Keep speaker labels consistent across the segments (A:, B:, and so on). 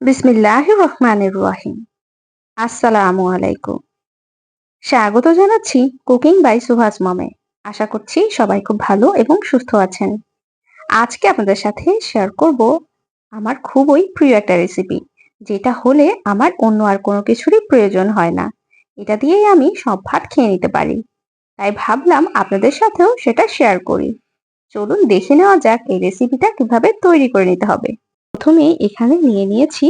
A: বিসমিল্লাহ রহমানের রাহিম। আসসালামু আলাইকুম স্বাগত জানাচ্ছি কুকিং বাই সুভাষ মমে। আশা করছি সবাই খুব ভালো এবং সুস্থ আছেন। আজকে আপনাদের সাথে শেয়ার করব আমার খুবই প্রিয় একটা রেসিপি যেটা হলে আমার অন্য আর কোনো কিছুরই প্রয়োজন হয় না। এটা দিয়েই আমি সব ভাত খেয়ে নিতে পারি। তাই ভাবলাম আপনাদের সাথেও সেটা শেয়ার করি। চলুন দেখে নেওয়া যাক এই রেসিপিটা কীভাবে তৈরি করে নিতে হবে। প্রথমে এখানে নিয়ে নিয়েছি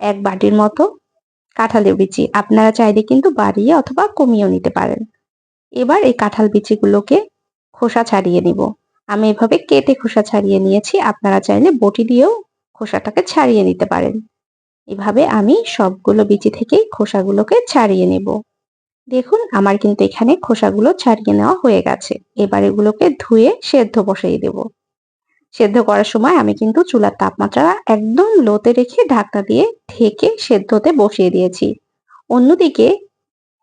A: এক বাটির মতো কাঁঠালের বিচি। আপনারা চাইলে কিন্তু বাড়িয়ে অথবা কমিয়েও নিতে পারেন। এবার এই কাঁঠাল বিচিগুলোকে খোসা ছাড়িয়ে নিব। আমি এভাবে কেটে খোসা ছাড়িয়ে নিয়েছি। আপনারা চাইলে বটি দিয়েও খোসাটাকে ছাড়িয়ে নিতে পারেন। এভাবে আমি সবগুলো বিচি থেকেই খোসাগুলোকে ছাড়িয়ে নেব। দেখুন, আমার কিন্তু এখানে খোসাগুলো ছাড়িয়ে নেওয়া হয়ে গেছে। এবার এগুলোকে ধুয়ে সেদ্ধ বসিয়ে দেবো। সেদ্ধ করার সময় আমি কিন্তু চুলার তাপমাত্রা একদম লোতে রেখে ঢাকনা দিয়ে ঢেকে সেদ্ধতে বসিয়ে দিয়েছি। অন্যদিকে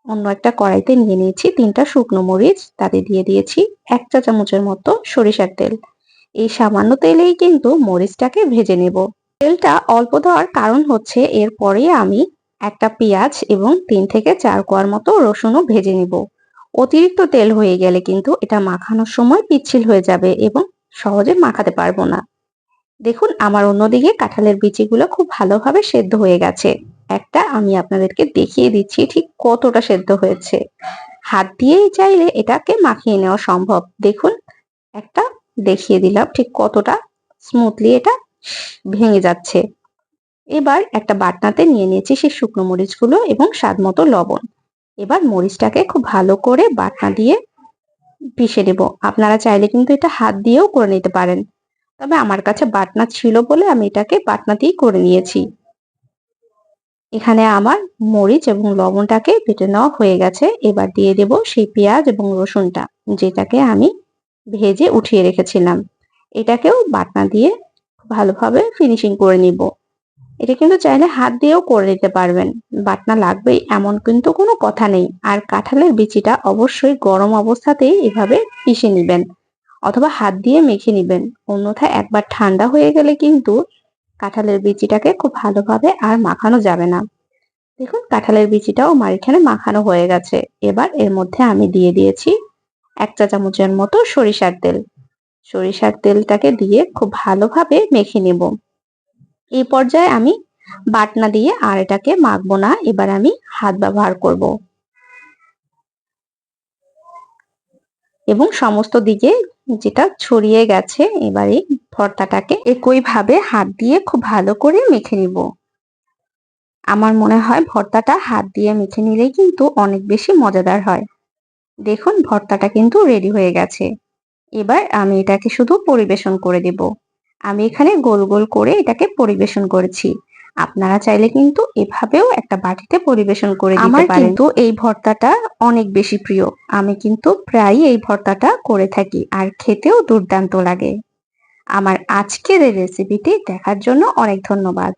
A: অন্য একটা কড়াইতে নিয়ে নিয়েছি তিনটা শুকনো মরিচ, তাতে দিয়ে দিয়েছি এক চা চামচের মতো সরিষার তেল। এই সামান্য তেলেই কিন্তু মরিচটাকে ভেজে নেব। তেলটা অল্প দেওয়ার কারণ হচ্ছে এরপরে আমি একটা পেঁয়াজ এবং তিন থেকে চার কোয়ার মতো রসুনও ভেজে নেব। অতিরিক্ত তেল হয়ে গেলে কিন্তু এটা মাখানোর সময় পিচ্ছিল হয়ে যাবে এবং সহজে মাখাতে পারব না। দেখুন, আমার অন্যদিকে কাঁঠালের বিচিগুলো খুব ভালোভাবে সেদ্ধ হয়ে গেছে। একটা আমি আপনাদেরকে দেখিয়ে দিচ্ছি ঠিক কতটা সেদ্ধ হয়েছে। হাত দিয়েই চাইলে এটাকে মাখিয়ে নেওয়া সম্ভব। দেখুন, একটা দেখিয়ে দিলাম ঠিক কতটা স্মুথলি এটা ভেঙে যাচ্ছে। এবার একটা বাটনাতে নিয়ে নিয়েছি সেই শুকনো মরিচগুলো এবং স্বাদ মতো লবণ। এবার মরিচটাকে খুব ভালো করে বাটনা দিয়ে পিষে নেব। আপনারা চাইলে কিন্তু এটা হাত দিয়েও করে নিতে পারেন। তবে আমার কাছে বাটনা ছিল বলে আমি এটাকে বাটনা দিয়েই করে নিয়েছি। এখানে আমার মরিচ এবং লবণটাকে বেটে নেওয়া হয়ে গেছে। এবার দিয়ে দেব সেই পেঁয়াজ এবং রসুনটা, যেটাকে আমি ভেজে উঠিয়ে রেখেছিলাম। এটাকেও বাটনা দিয়ে ভালোভাবে ফিনিশিং করে নিব। এটা কিন্তু চাইলে হাত দিয়েও করে নিতে পারবেন। বাটনা লাগবেই, এমন কিন্তু কোনো কথা নেই। আর কাঁঠালের বিচিটা অবশ্যই গরম অবস্থাতেই এভাবে পিষে নেবেন অথবা হাত দিয়ে মেখে নিবেন। অন্যথায় একবার ঠান্ডা হয়ে গেলে কিন্তু কাঁঠালের বিচিটাকে খুব ভালোভাবে আর মাখানো যাবে না। দেখুন, কাঁঠালের বিচিটাও আমার এখানে মাখানো হয়ে গেছে। এবার এর মধ্যে আমি দিয়ে দিয়েছি এক চা চামচের মতো সরিষার তেল। সরিষার তেলটাকে দিয়ে খুব ভালোভাবে মেখে নেব। এই পর্যায়ে আমি বাটনা দিয়ে আর এটাকে মাখবো না। এবার আমি হাত ব্যবহার করব। এবং সমস্ত দিকে যেটা ছড়িয়ে গেছে, এবার এই ভর্তাটাকে একইভাবে হাত দিয়ে খুব ভালো করে মেখে নিব। আমার মনে হয় ভর্তাটা হাত দিয়ে মেখে নিলেই কিন্তু অনেক বেশি মজাদার হয়। দেখুন, ভর্তাটা কিন্তু রেডি হয়ে গেছে। এবার আমি এটাকে শুধু পরিবেশন করে দেব। আমি এখানে গোল গোল করে এটাকে পরিবেশন করেছি। আপনারা চাইলে কিন্তু এভাবেও একটা বাটিতে পরিবেশন করে দিতে পারেন। কিন্তু এই ভর্তাটা অনেক বেশি প্রিয়। আমি কিন্তু প্রায় এই ভর্তাটা করে থাকি আর খেতেও দুর্দান্ত লাগে। আমার আজকের এই রেসিপিটি দেখার জন্য অনেক ধন্যবাদ।